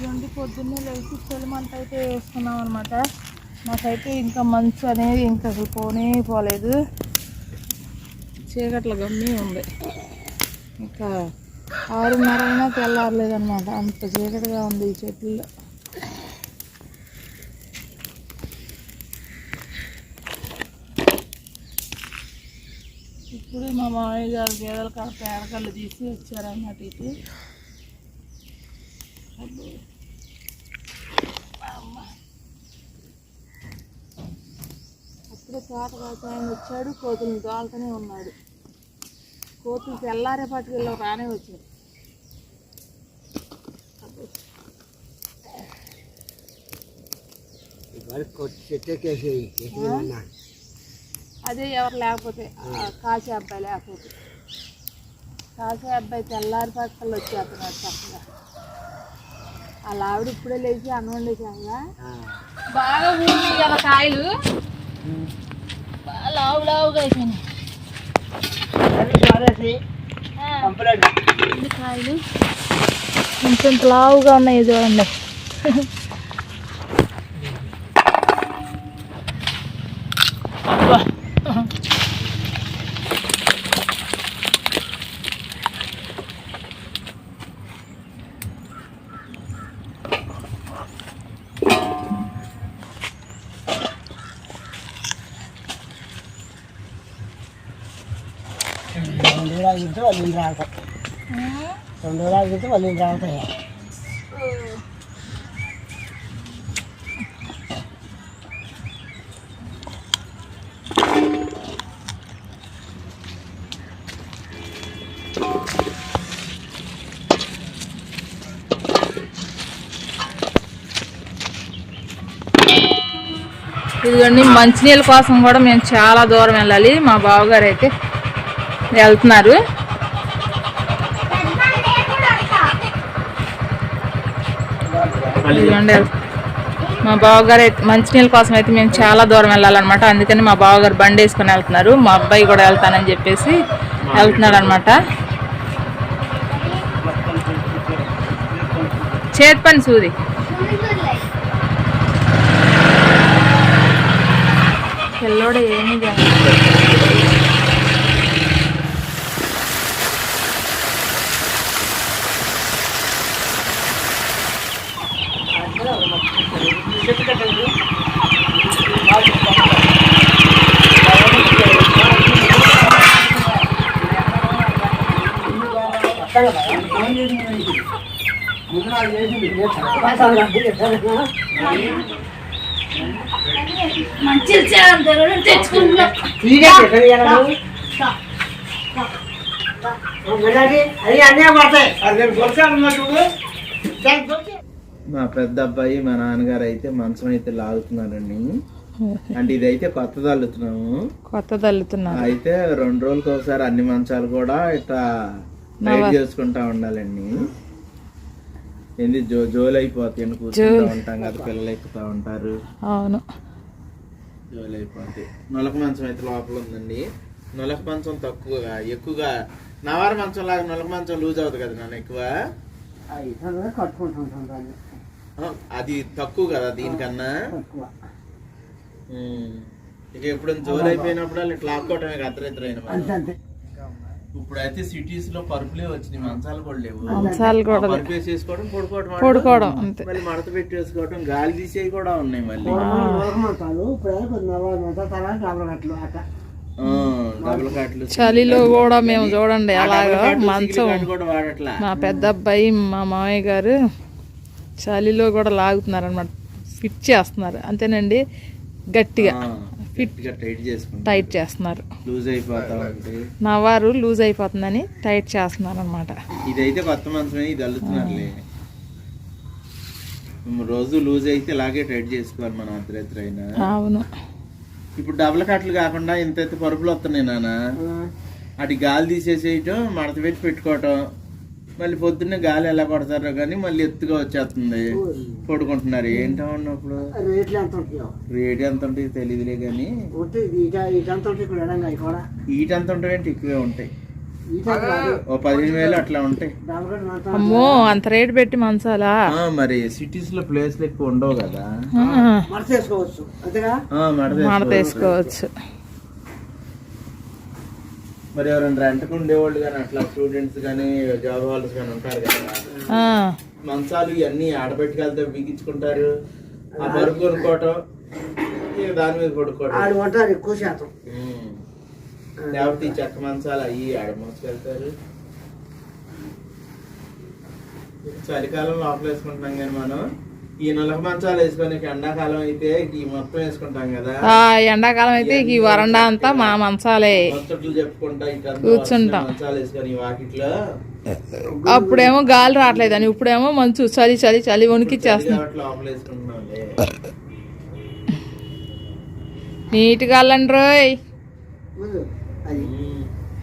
ఇదండి పొద్దున్నే లేచి చెలిమంట అయితే వేసుకున్నాం అనమాట మాకైతే ఇంకా మంచు అనేది ఇంకా అసలు పోనే పోలేదు. చీకట్ల గమ్మి ఉంది. ఇంకా ఆరున్నర అయినా తెల్లారలేదనమాట అంత చీకటిగా ఉంది ఈ చెట్లలో. ఇప్పుడు మా మామయ్య గారు గేదెల కాడ పేడకళ్ళు తీసి వచ్చారన్నమాట ఇది అబ్బో. అమ్మ. అప్పుడే తోట వ్యవసాయం వచ్చాడు కోతులు దోలుతూనే ఉన్నాడు. కోతులు తెల్లారే పట్టుకెళ్ళి రానే. చెట్టెక్కేసేయి అదే ఎవరు లేకపోతే కాసే అబ్బాయి లేకపోతే. కాసే అబ్బాయి తెల్లారి పక్కలు వచ్చేస్తున్నాడు చక్కగా. అలా ఆవిడ ఇప్పుడే లేచి అన్నం వండేసాగా బాగా ఊరి కాయలు. బాగా లావు లావుగా అయిపోయినాయి కాయలు? కొంచెం లావుగా ఉన్నాయి చూడండి. రెండు రోజులు తింటే వాళ్ళు ఇంటి రావుతాయి రెండు రోజులు తింటే వాళ్ళు ఇంటి రావుతాయి ఇదిగోండి మంచినీళ్ళ కోసం కూడా మేము చాలా దూరం వెళ్ళాలి. మా బావగారు అయితే వెళ్తున్నారు. ఇదిగోండి. మా బావగారు అయితే మంచినీళ్ళ కోసం అయితే మేము చాలా దూరం వెళ్ళాలన్నమాట. అందుకని మా బావగారు బండి వేసుకొని వెళ్తున్నారు. మా అబ్బాయి కూడా వెళ్తానని చెప్పేసి వెళ్తున్నాడు అనమాట చేతి పని సూది. పిల్లోడు ఏమీ చేస్తాడు మా పెద్ద అబ్బాయి మా నాన్నగారు అయితే మంచం అయితే లాగుతున్నారండి. అంటే ఇదైతే కొత్తది అల్లుతున్నాము కొత్త తల్లుతున్నారు. అయితే రెండు రోజులకు ఒకసారి అన్ని మంచాలు కూడా ఇట్లా టైట్ చేసుకుంటా ఉండాలండి. ఏంది? జో జోలు అయిపోతాయి అని కూర్చుంటా ఉంటాం కదా పిల్లలు ఎక్కుతా ఉంటారు. అవును. జోలు అయిపోతాయి నొలక మంచం అయితే లోపల ఉందండి నొలక మంచం తక్కువగా ఎక్కువగా. నవార మంచం లాగా నొలక మంచం లూజ్ అవుతుంది కదా నాన్న ఎక్కువ? అది తక్కువ కదా దీనికన్నా. ఇక ఎప్పుడు జోలు అయిపోయినప్పుడు ఇట్లా లాక్కోవటమే అర్ధరిద్దరైన సిటీస్లో పరుపులే వచ్చినాయి మంచాలు కూడా లేవు. మంచాలు కూడా. పరుపు వేసేసుకోవడం పడుకోవడం పడుకోవడం అంతే. మళ్ళీ మడత పెట్టేసుకోవడం గాలి తీసేవి కూడా ఉన్నాయి మళ్ళీ. చలిలో కూడా మేము చూడండి అలాగా మంచం. సిగిరి కూడా వాడట్లా. మా పెద్ద అబ్బాయి మా మామయ్య గారు చలిలో కూడా లాగుతున్నారు అనమాట ఫిట్ చేస్తున్నారు అంతేనండి గట్టిగా. టైట్ టైట్ చేస్తున్నారు. లూజ్ అయిపోతా నా వారు లూజ్ అయిపోతుందని టైట్ చేస్తున్నారు అనమాట ఇదైతే కొత్త మంచమే ఇది అల్లుతున్నారులే. రోజు లూజ్ అయితే ఇలాగే టైట్ చేసుకోవాలి మనం అర్ధరాత్రి అయినా అవును. ఇప్పుడు డబుల్ కట్లు కాకుండా ఇంత పరుపులు వస్తున్నాయి నాన్న. అటు గాలి తీసేసేయటం మడత పెట్టి పెట్టుకోవటం మళ్ళీ పొద్దున్నే గాలి ఎలా కొడతారో కానీ మళ్ళీ ఎత్తుగా వచ్చేస్తుంది. పడుకుంటున్నారు. ఏంటో ఉన్నప్పుడు రేట్లు ఎంత ఉంటాయో? రేట్ ఎంత ఉంటుంది తెలియదులే కానీ. ఉంటాయి. ఈట ఎంత ఎక్కువే ఉంటాయి. ఈ టైప్ కాదు. ఓ పదిహేను వేలు అట్లా ఉంటాయి. అమ్మో అంత రేటు పెట్టి మంచాలా? ఆ, మరి సిటీస్లో ప్లేస్లు ఎక్కువ ఉండవు కదా. ఆ, మడత వేసుకోవచ్చు అంతేగా ఆ, మడత మడత వేసుకోవచ్చు. వేసుకోవచ్చు మరి ఎవరైనా రెంట్కి ఉండేవాళ్ళు కానీ అట్లా స్టూడెంట్స్ కానీ జాబ్ హోల్డర్స్ కానీ ఉంటారు కదా. ఆ, మంచాలు ఇవన్నీ ఆడబెట్టుకెళ్తే బిగించుకుంటారు ఆ బరువు కొనుక్కోవటం ఇక దాని మీద పడుకోవటం. ఆడు ఉంటారు ఎక్కువ శాతం. లేకపోతే ఈ చెక్క మంచాలు అయ్యి ఆడ మోసుకెళ్తారు. చలికాలం లోపల వేసుకుంటున్నాం కానీ మనం. ఈ నొలక మంచాలు వేసుకొని ఎండాకాలం అయితే ఈ మొత్తం వేసుకుంటాం కదా. ఆ, ఎండాకాలం అయితే ఈ వరండా అంతా మా మంచాలే. ముచ్చట్లు చెప్పుకుంటా ఇట్లా కూర్చుంటాం. మంచాలు వేసుకొని ఈ వాకిట్లో. అప్పుడేమో గాలి రావట్లేదని ఇప్పుడేమో మంచు చలి చలి చలి వేసుకుంటున్నాంలే. నీట్గా వెళ్ళండి రోయ్.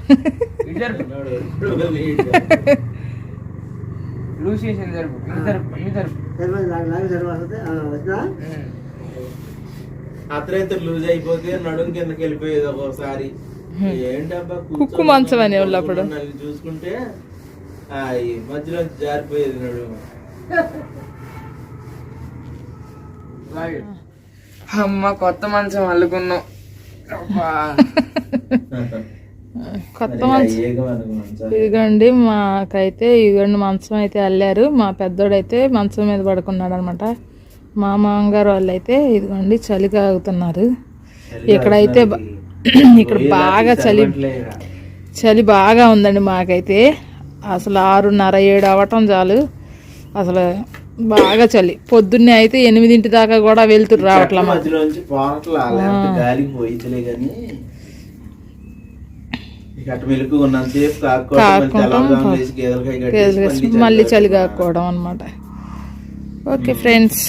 చేసింది జరుపు. అత్రైతే లూజ్ అయిపోతే నడుం కిందకి వెళ్ళిపోయేది ఒక్కోసారి ఏంటబ్బా కుక్కు మంచం అనేవాళ్ళు అప్పుడు. నన్ను చూసుకుంటే ఆ ఈ మధ్యలో జారిపోయేది నడుము. అమ్మ కొత్త మంచం అల్లుకున్నాం. అబ్బా. కొత్త మంచం. ఇదిగోండి మాకైతే ఇదిగోండి మంచం అయితే అల్లారు. మా పెద్దోడైతే మంచం మీద పడుకున్నాడు అనమాట మా మామగారు వాళ్ళు అయితే ఇదిగోండి చలి కాగుతున్నారు ఇక్కడైతే ఇక్కడ బాగా చలి చలి బాగా ఉందండి మాకైతే. అసలు ఆరున్నర ఏడు అవ్వటం చాలు. అసలు బాగా చలి. పొద్దున్నే అయితే ఎనిమిదింటి దాకా కూడా వెళ్తురు రావట్లే చెట్ల మాకు మధ్యలో నుంచి పోరట్లా లేకపోతే గాలికి పోయితలే కానీ ఇక అటు మెలకు ఉన్నంతసేపు కాకుండా మళ్ళీ కాక్కుంటాం. తెల్లవారుజామున లేచి గేదెలకాయ కట్టేసి కేజీలు మళ్ళీ వేసి మళ్ళీ చలి చలి కాకపోవడం అనమాట ఓకే ఫ్రెండ్స్.